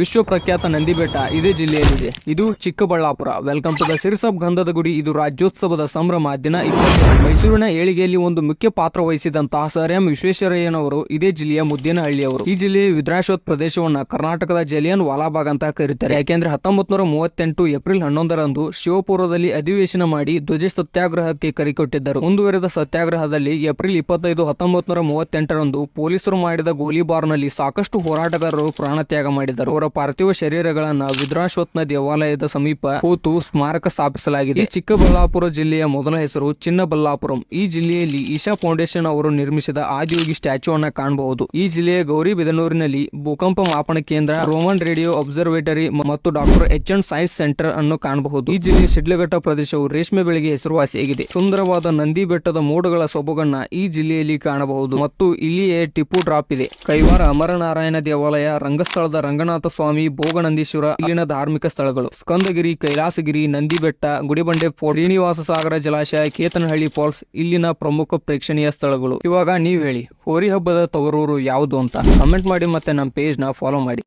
ವಿಶ್ವ ಪ್ರಖ್ಯಾತ ನಂದಿಬೆಟ್ಟ ಇದೇ ಜಿಲ್ಲೆಯಲ್ಲಿದೆ. ಇದು ಚಿಕ್ಕಬಳ್ಳಾಪುರ. ವೆಲ್ಕಮ್ ಟು ದ ಸಿರಿಸಬ್ ಗಂಧದ ಗುಡಿ ಇದು ರಾಜ್ಯೋತ್ಸವದ ಸಂಭ್ರಮ ದಿನ. ಮೈಸೂರಿನ ಏಳಿಗೆಯಲ್ಲಿ ಒಂದು ಮುಖ್ಯ ಪಾತ್ರ ವಹಿಸಿದಂತಹ ಸರ್ ಎಂ ವಿಶ್ವೇಶ್ವರಯ್ಯನವರು ಇದೇ ಜಿಲ್ಲೆಯ ಮುದ್ದೇನಹಳ್ಳಿಯವರು. ಈ ಜಿಲ್ಲೆಯ ವಿದ್ರಾಶೋತ್ ಪ್ರದೇಶವನ್ನ ಕರ್ನಾಟಕದ ಜಲಿಯನ್ ವಾಲಾಬಾಗ್ ಅಂತ ಕರೀತಾರೆ. ಯಾಕೆಂದ್ರೆ ಹತ್ತೊಂಬತ್ ನೂರ ಮೂವತ್ತೆಂಟು ಏಪ್ರಿಲ್ ಹನ್ನೊಂದರಂದು ಶಿವಪುರದಲ್ಲಿ ಅಧಿವೇಶನ ಮಾಡಿ ಧ್ವಜ ಸತ್ಯಾಗ್ರಹಕ್ಕೆ ಕರೆಕೊಟ್ಟಿದ್ದರು. ಮುಂದುವರೆದ ಸತ್ಯಾಗ್ರಹದಲ್ಲಿ ಏಪ್ರಿಲ್ ಇಪ್ಪತ್ತೈದು ಹತ್ತೊಂಬತ್ ನೂರ ಮೂವತ್ತೆಂಟರಂದು ಪೊಲೀಸರು ಮಾಡಿದ ಗೋಲಿಬಾರ್ನಲ್ಲಿ ಸಾಕಷ್ಟು ಹೋರಾಟಗಾರರು ಪ್ರಾಣತ್ಯಾಗ ಮಾಡಿದರು ಅವರ ಪಾರ್ಥಿವ ಶರೀರಗಳನ್ನು ವಿದ್ರಾಶ್ವತ್ನ ದೇವಾಲಯದ ಸಮೀಪ ಹೂತು ಸ್ಮಾರಕ ಸ್ಥಾಪಿಸಲಾಗಿದೆ. ಈ ಚಿಕ್ಕಬಳ್ಳಾಪುರ ಜಿಲ್ಲೆಯ ಮೊದಲ ಹೆಸರು ಚಿನ್ನಬಳ್ಳಾಪುರಂ. ಈ ಜಿಲ್ಲೆಯಲ್ಲಿ ಈಶಾ ಫೌಂಡೇಶನ್ ಅವರು ನಿರ್ಮಿಸಿದ ಆದಿಯೋಗಿ ಸ್ಟ್ಯಾಚ್ಯೂ ಅನ್ನ ಕಾಣಬಹುದು. ಈ ಜಿಲ್ಲೆಯ ಗೌರಿಬಿದನೂರಿನಲ್ಲಿ ಭೂಕಂಪ ಮಾಪನ ಕೇಂದ್ರ, ರೋಮನ್ ರೇಡಿಯೋ ಅಬ್ಸರ್ವೇಟರಿ ಮತ್ತು doctor H. N. Science centre ಅನ್ನು ಕಾಣಬಹುದು. ಈ ಜಿಲ್ಲೆಯ ಶಿಡ್ಲಘಟ್ಟ ಪ್ರದೇಶವು ರೇಷ್ಮೆ ಬೆಳೆಗೆ ಹೆಸರುವಾಸಿಯಾಗಿದೆ. ಸುಂದರವಾದ ನಂದಿ ಬೆಟ್ಟದ ಮೋಡಗಳ ಸೊಬಗನ್ನ ಈ ಜಿಲ್ಲೆಯಲ್ಲಿ ಕಾಣಬಹುದು. ಮತ್ತು ಇಲ್ಲಿಯೇ ಟಿಪ್ಪು ಡ್ರಾಪ್ ಇದೆ. ಕೈವಾರ ಅಮರನಾರಾಯಣ ದೇವಾಲಯ ರಂಗಸ್ಥಳದ ರಂಗನಾಥ ಸ್ವಾಮಿ ಭೋಗನಂದೀಶ್ವರ ಇಲ್ಲಿನ ಧಾರ್ಮಿಕ ಸ್ಥಳಗಳು. ಸ್ಕಂದಗಿರಿ, ಕೈಲಾಸಗಿರಿ ನಂದಿ ಬೆಟ್ಟ ಗುಡಿಬಂಡೆ ಫೋರ್ಟ್ ಶ್ರೀನಿವಾಸ ಸಾಗರ ಜಲಾಶಯ, ಕೇತನಹಳ್ಳಿ ಫಾಲ್ಸ್ ಇಲ್ಲಿನ ಪ್ರಮುಖ ಪ್ರೇಕ್ಷಣೀಯ ಸ್ಥಳಗಳು. ಇವಾಗ ನೀವ್ ಹೇಳಿ, ಹೋರಿ ಹಬ್ಬದ ತವರೂರು ಯಾವುದು ಅಂತ? ಕಮೆಂಟ್ ಮಾಡಿ ಮತ್ತೆ ನಮ್ಮ ಪೇಜ್ನ ಫಾಲೋ ಮಾಡಿ.